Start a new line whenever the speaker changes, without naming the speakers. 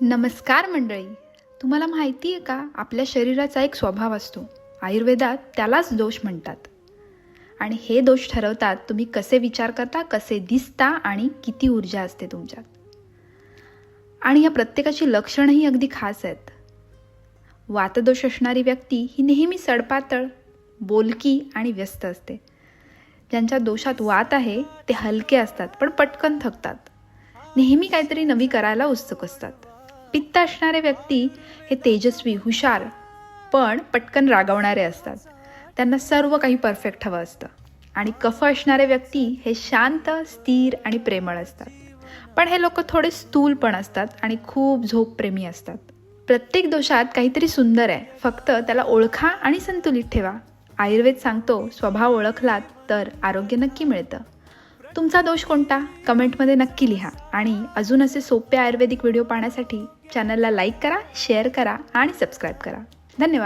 नमस्कार मंडळी. तुम्हाला माहिती आहे का? आपल्या शरीराचा एक स्वभाव असतो. आयुर्वेदात त्यालाच दोष म्हणतात. आणि हे दोष ठरवतात तुम्ही कसे विचार करता कसे दिसता आणि किती ऊर्जा असते तुमच्यात. आणि या प्रत्येकाची लक्षणंही अगदी खास आहेत. वातदोष असणारी व्यक्ती ही नेहमी सडपातळ बोलकी आणि व्यस्त असते. ज्यांच्या दोषात वात आहे ते हलके असतात पण पटकन थकतात. नेहमी काहीतरी नवी करायला उत्सुक असतात. पित्त असणारे व्यक्ती हे तेजस्वी हुशार पण पटकन रागवणारे असतात. त्यांना सर्व काही परफेक्ट हवं असतं. आणि कफ असणारे व्यक्ती हे शांत स्थिर आणि प्रेमळ असतात. पण हे लोक थोडे स्थूल पण असतात आणि खूप झोपप्रेमी असतात. प्रत्येक दोषात काहीतरी सुंदर आहे. फक्त त्याला ओळखा आणि संतुलित ठेवा. आयुर्वेद सांगतो स्वभाव ओळखलात तर आरोग्य नक्की मिळतं. तुमचा दोष कोणता? कमेंटमध्ये नक्की लिहा. आणि अजून असे सोपे आयुर्वेदिक व्हिडिओ पाहण्यासाठी चॅनलला लाईक करा शेअर करा आणि सबस्क्राईब करा. धन्यवाद.